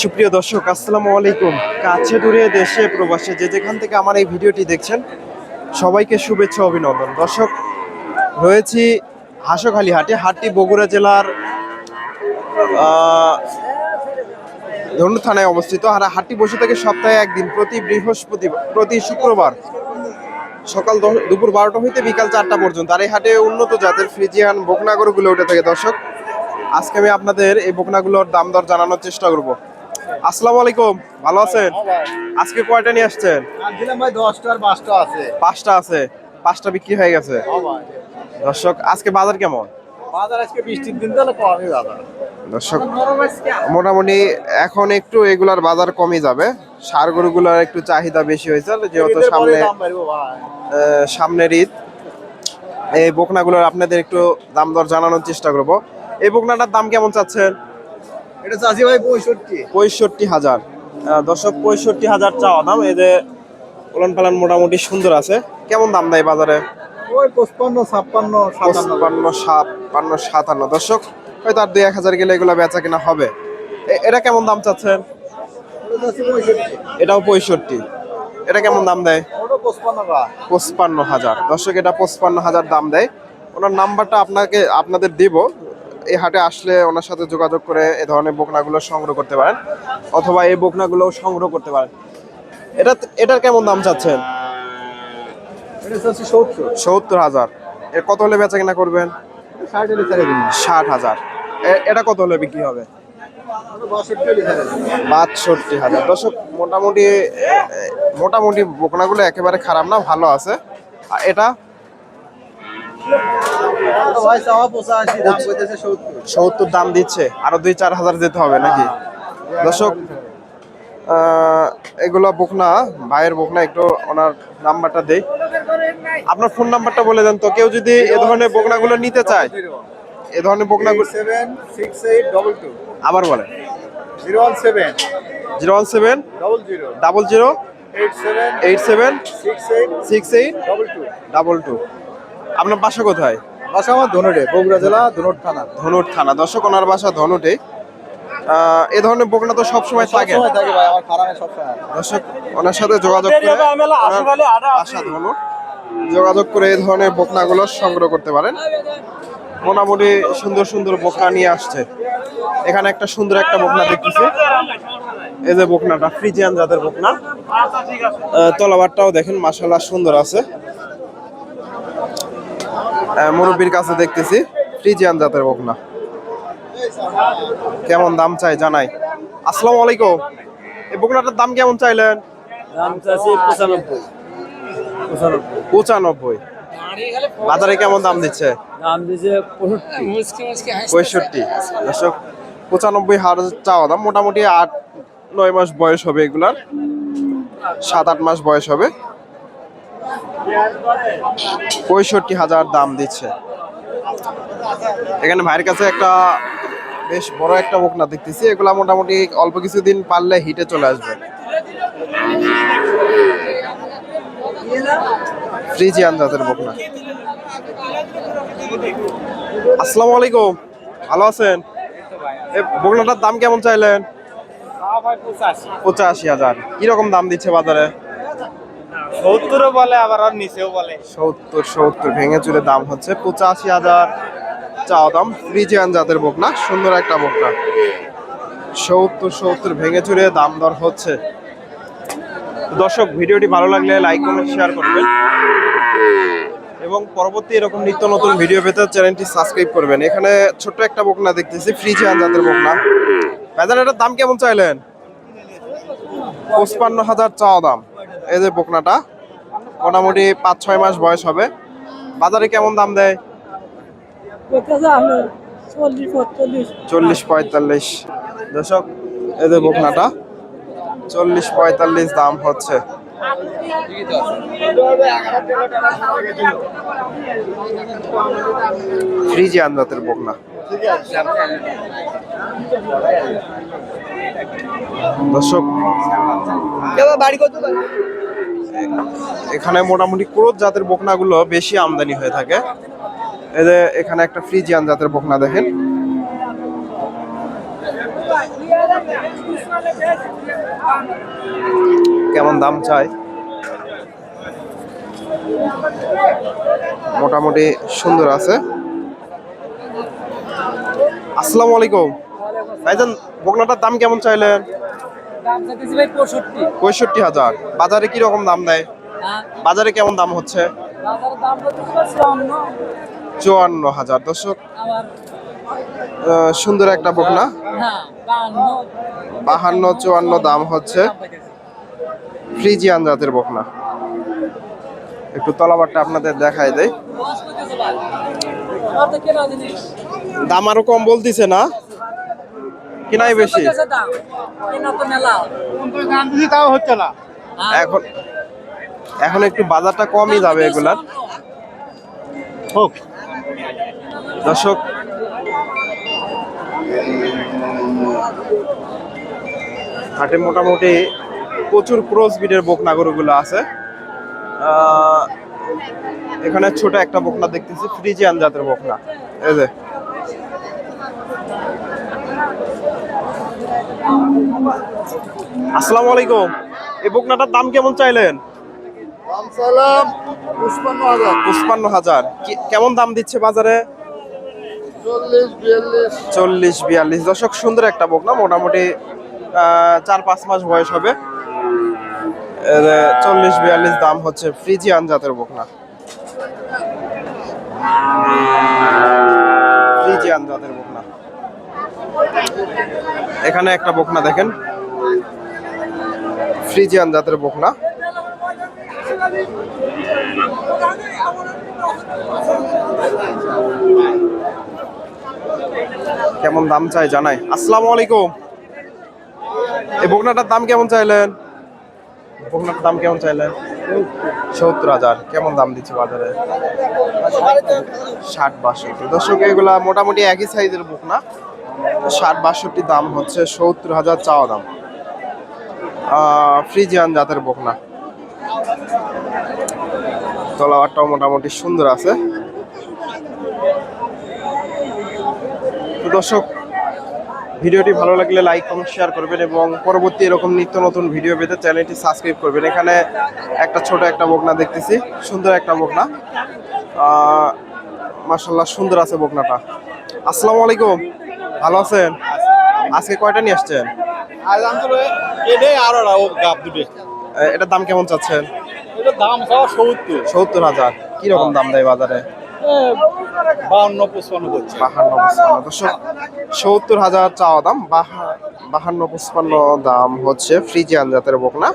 সুপ্রিয় দর্শক, আসসালামু আলাইকুম। কাছে দূরে দেশে প্রবাসে যে যেখান থেকে আমার এই ভিডিওটি দেখছেন, সবাইকে শুভেচ্ছা, অভিনন্দন। দর্শক, রয়েছি হাসখালি হাটে, হাটটি বগুড়া জেলার ধনু থানায় অবস্থিত। আর হাটটি বসে থাকে সপ্তাহে একদিন, প্রতি বৃহস্পতিবার প্রতি শুক্রবার। সকাল দুপুর বারোটা হইতে বিকাল চারটা পর্যন্ত। আর এই হাটে উন্নত জাতের ফ্রিজিয়ান বকনাগরগুলো উঠে থাকে। দর্শক আজকে আমি আপনাদের এই বকনাগুলোর দাম দর জানানোর চেষ্টা করব। আসসালামু আলাইকুম ভালো আছেন? আজকে কয়টা নিয়ে আসছেন? পাঁচটা আছে। পাঁচটা আছে। পাঁচটা বিক্রি হয়ে গেছে। দর্শক আজকে বাজার কেমন? বাজার আজকে বৃষ্টির দিন তাহলে কমই বাজার। দর্শক মোটামুটি এখন একটু এগুলার বাজার কমে যাবে। সার গরুগুলোর একটু চাহিদা বেশি হয়েছে যেহেতু সামনে সামনের ঈদ। এই বকনাগুলোর আপনাদের একটু দাম দর জানানোর চেষ্টা করব। এই বোকনাটার দাম কেমন চাচ্ছেন? এটা ভাই পঁয়ষট্টি। পঁয়ষট্টি হাজার। দর্শক পঁয়ষট্টি হাজার চাওয়া দাম। পালান মোটামুটি সুন্দর আছে। কেমন দাম দেয় বাজারে? ওই পঁচপান্ন ছাপ্পান্ন সাতান্ন। সাতান্ন। দর্শক হয়তো আর দুই এক হাজার গেলে এগুলো বেচা কিনা হবে? এটা কেমন দাম চাচ্ছেন? এটাও পঁয়ষট্টি। এটা কেমন দাম দেয়? পঁচপান্ন হাজার। দর্শক এটা পঁচপান্ন হাজার দাম দেয়। ওনার নাম্বারটা আপনাকে আপনাদের দিব। এই হাটে আসলে ওনার সাথে যোগাযোগ করে এ ধরনের বোকনাগুলো সংগ্রহ করতে পারেন অথবা এই বকনাগুলো সংগ্রহ করতে পারেন। এটা এটার কেমন দাম চাচ্ছেন? এটা সত্তর। হাজার। এর কত হলে বেচা কিনা করবেন? ষাট হাজার। এটা কত হলে বিক্রি হবে? বাষট্টি হাজার। দর্শক, মোটামুটি মোটামুটি বকনাগুলো একেবারে খারাপ না, ভালো আছে। এটা? সত্তর দাম দিচ্ছে। আরও দুই চার হাজার যেতে হবে নাকি? দর্শক এগুলো বকনা, ভাইয়ের বকনা, একটু ওনার নাম্বারটা দেই। আপনার ফোন নাম্বারটা বলে দেন তো। কেউ যদি এ ধরনের বকনাগুলো নিতে চায় এ ধরনের বকনাগুলো seven six eight double two আবার বলেন। Zero one seven zero one seven double zero double zero eight seven eight seven six eight six eight double two double two আপনার বাসা কোথায়? বাসা আমার ধনুরে বগুড়া জেলা ধনুর থানা। ধনুর থানা। দর্শক ওনার বাসা ধনুটে। এ ধরনের বকনা তো সবসময় থাকে। দর্শক ওনার সাথে যোগাযোগ করে বাসা ধনুর যোগাযোগ করে এই ধরনের বকনাগুলো সংগ্রহ করতে পারেন। মোটামুটি সুন্দর সুন্দর বকনা নিয়ে আসছে। এখানে একটা সুন্দর একটা বকনা দেখতেছি। এই যে বকনাটা ফ্রিজিয়ান জাতের বকনা। তলাবারটাও দেখেন মাসাল্লাহ সুন্দর আছে। মুরব্বির কাছে দেখতেছি ফ্রিজিয়ান জাতের বকনা। কেমন দাম চাই জানাই। আসসালামু আলাইকুম। এই বকনাটার দাম কেমন চাইলেন? দাম পঁচানব্বই। পঁচানব্বই। পঁচানব্বই। বাজারে কেমন দাম দিচ্ছে? দাম দিয়েছে পঁয়ষট্টি। পঁয়ষট্টি। দর্শক পঁচানব্বই হাজার চাওয়া দাম। মোটামুটি আট নয় মাস বয়স হবে এগুলার। সাত আট মাস বয়স হবে। পঁয়ষট্টি হাজার দাম দিচ্ছে। এখানে ভাইয়ের কাছে একটা বেশ বড় একটা বকনা দেখতেছি। এগুলা মোটামুটি অল্প কিছুদিন পারলে হিটে চলে আসবে। ফ্রিজিয়ান জাতের বকনা। আসসালামু আলাইকুম। ভালো আছেন? এ বকনাটার দাম কেমন চাইলেন? পঁচাশি হাজার। কীরকম দাম দিচ্ছে বাজারে? সত্তরও বলে আবার আর নিচেও বলে। সত্তর সত্তর ভেঙে দাম হচ্ছে পঁচাশি হাজার। চাওয়া দাম ফ্রিজিয়ান জাতের বকনা সুন্দর একটা বকনা। সত্তর সত্তর ভেঙে চুরে দাম দর হচ্ছে। দর্শক ভিডিওটি ভালো লাগলে লাইক কমেন্ট শেয়ার করবেন। এবং পরবর্তী এরকম নিত্য নতুন ভিডিও পেতে চ্যানেলটি সাবস্ক্রাইব করবেন। এখানে ছোট্ট একটা বকনা দেখতেছি ফ্রিজিয়ান জাতের বকনা। বাজার এটার দাম কেমন চাইলেন? পঁচপান্ন হাজার চাওয়া দাম। এই যে বকনাটা মোটামুটি পাঁচ ছয় মাস বয়স হবে। বাজারে কেমন দাম দেয়? চল্লিশ পঁয়তাল্লিশ। চল্লিশ পঁয়তাল্লিশ। দর্শক এই যে বকনাটা চল্লিশ পঁয়তাল্লিশ দাম হচ্ছে। ফ্রিজিয়ান জাতের বকনা। দর্শক, এখানে মোটামুটি ক্রোধ জাতের বকনাগুলো বেশি আমদানি হয়ে থাকে। যে এখানে একটা ফ্রিজিয়ান জাতের বকনা দেখেন। কেমন দাম চাই মোটামুটি সুন্দর আছে। আসসালামু আলাইকুম। ভাইজান বকনাটার দাম কেমন চাইলেন? পঁয়ষট্টি। হাজার। বাজারে কি রকম দাম দেয়? হ্যাঁ। বাজারে কেমন দাম হচ্ছে? চুয়ান্ন। হাজার। দর্শক সুন্দর একটা বকনা। হ্যাঁ বাহান্ন। চুয়ান্ন দাম হচ্ছে। ফ্রিজিয়ান জাতের বকনা একটু তলাবারটা আপনাদের দেখায় দেয়। দাম আরও কম বলতেছে না কিনাই বেশি তাও হচ্ছে না? এখন এখন একটু বাজারটা কমই যাবে এগুলার হোক দর্শক, হাটে মোটামুটি প্রচুর ক্রস বিডের বকনা গরুগুলো আছে। এখানে ছোট একটা বকনা দেখতেছি ফ্রিজিয়ান জাতের বকনা। এই যে। আসসালামু আলাইকুম। এই বকনাটার দাম কেমন চাইলেন? পঁচপান্ন হাজার। কেমন দাম দিচ্ছে বাজারে? চল্লিশ বিয়াল্লিশ। দশক সুন্দর একটা বকনা। মোটামুটি চার পাঁচ মাস বয়স হবে। চল্লিশ বিয়াল্লিশ দাম হচ্ছে ফ্রিজিয়ান জাতের বকনা। ফ্রিজিয়ান জাতের বকনা। এখানে একটা বকনা দেখেন। ফ্রিজিয়ান জাতের বকনা। কেমন দাম চাই জানাই। আসসালামু আলাইকুম। এই বকনাটার দাম কেমন চাইলেন? বকনাটার দাম কেমন চাইলেন? সত্তর হাজার। কেমন দাম দিচ্ছে বাজারে? ষাট বাষট্টি। দর্শক, এগুলা মোটামুটি একই সাইজের বকনা ষাট বাষট্টি দাম হচ্ছে, সত্তর হাজার চাওয়া দাম। ফ্রিজিয়ান জাতের বকনা তলাবারটাও মোটামুটি সুন্দর আছে। তো দর্শক ভিডিওটি ভালো লাগলে লাইক কমেন্ট শেয়ার করবেন এবং পরবর্তী এরকম নিত্য নতুন ভিডিও পেতে চ্যানেলটি সাবস্ক্রাইব করবেন। এখানে একটা ছোট একটা বকনা দেখতেছি সুন্দর একটা বকনা। মাসাল্লাহ সুন্দর আছে বকনাটা। আসসালামু আলাইকুম ভালো আছেন? আজকে কয়টা নিয়ে আসছেন? এটার দাম কেমন চাচ্ছেন? দাম সত্তর। সত্তর হাজার। কীরকম দাম দেয় বাজারে? বাউন্ন পঁচপান্ন করছে বাহান্ন, পঁচপান্ন। দর্শক, সত্তর হাজার চাওয়া দাম, বাহা- বাহান্ন, পঁচপান্ন দাম হচ্ছে ফ্রিজিয়ান জাতের বকনা।